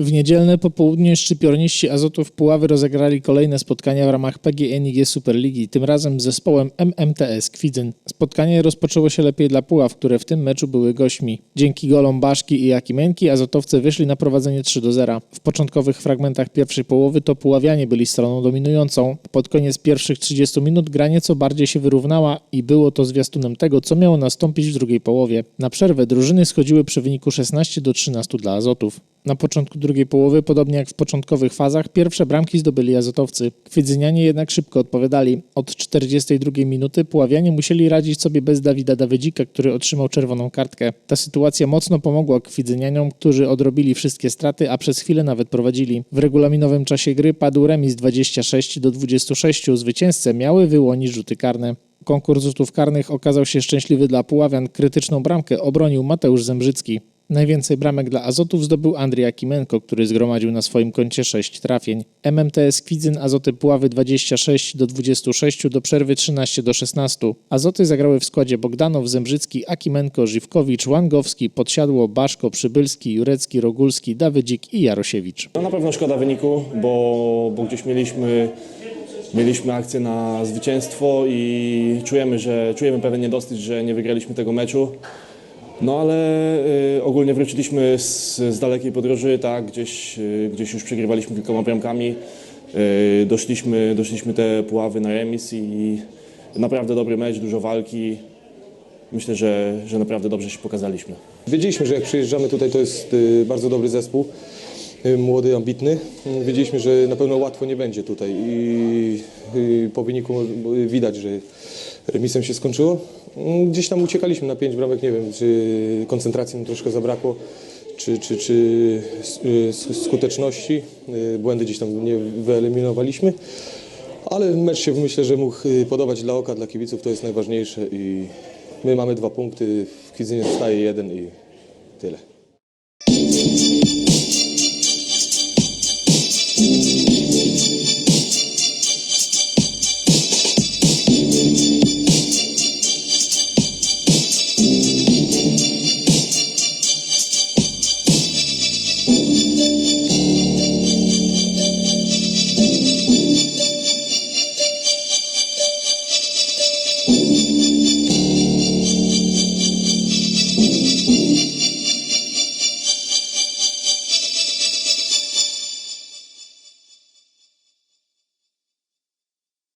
W niedzielne popołudnie szczypiorniści Azotów Puławy rozegrali kolejne spotkania w ramach PGNiG Superligi, tym razem z zespołem MMTS Kwidzyn. Spotkanie rozpoczęło się lepiej dla Puław, które w tym meczu były gośćmi. Dzięki golom Baszki i Jakimenki Azotowcy wyszli na prowadzenie 3 do 0. W początkowych fragmentach pierwszej połowy to Puławianie byli stroną dominującą. Pod koniec pierwszych 30 minut gra nieco bardziej się wyrównała i było to zwiastunem tego, co miało nastąpić w drugiej połowie. Na przerwę drużyny schodziły przy wyniku 16 do 13 dla Azotów. Na początku drugiej połowy, podobnie jak w początkowych fazach, pierwsze bramki zdobyli azotowcy. Kwidzynianie jednak szybko odpowiadali. Od 42 minuty Puławianie musieli radzić sobie bez Dawida Dawydzika, który otrzymał czerwoną kartkę. Ta sytuacja mocno pomogła kwidzynianiom, którzy odrobili wszystkie straty, a przez chwilę nawet prowadzili. W regulaminowym czasie gry padł remis 26 do 26. Zwycięzcę miały wyłonić rzuty karne. Konkurs rzutów karnych okazał się szczęśliwy dla Puławian. Krytyczną bramkę obronił Mateusz Zembrzycki. Najwięcej bramek dla Azotów zdobył Andrzej Akimenko, który zgromadził na swoim koncie 6 trafień. MMTS Kwidzyn Azoty Puławy 26 do 26 do przerwy 13 do 16. Azoty zagrały w składzie Bogdanow, Zembrzycki, Akimenko, Żywkowicz, Łangowski, Podsiadło, Baszko, Przybylski, Jurecki, Rogulski, Dawydzik i Jarosiewicz. No na pewno szkoda wyniku, bo, bo gdzieś mieliśmy, mieliśmy akcję na zwycięstwo i czujemy, że czujemy pewien niedosyt, że nie wygraliśmy tego meczu. No ale y, ogólnie wróciliśmy z, z dalekiej podróży, tak, gdzieś, y, gdzieś już przegrywaliśmy kilkoma bramkami. Y, doszliśmy, doszliśmy te puławy na remis i naprawdę dobry mecz, dużo walki. Myślę, że, że naprawdę dobrze się pokazaliśmy. Wiedzieliśmy, że jak przyjeżdżamy tutaj, to jest y, bardzo dobry zespół, y, młody, ambitny. Wiedzieliśmy, że na pewno łatwo nie będzie tutaj i y, po wyniku widać, że remisem się skończyło. Y, Gdzieś tam uciekaliśmy na pięć bramek, nie wiem, czy koncentracji nam troszkę zabrakło, czy, czy, czy y, skuteczności. Y, Błędy gdzieś tam nie wyeliminowaliśmy. Ale mecz się myślę, że mógł y, podobać dla oka, dla kibiców, to jest najważniejsze i my mamy dwa punkty, w Kwidzynie staje jeden i tyle.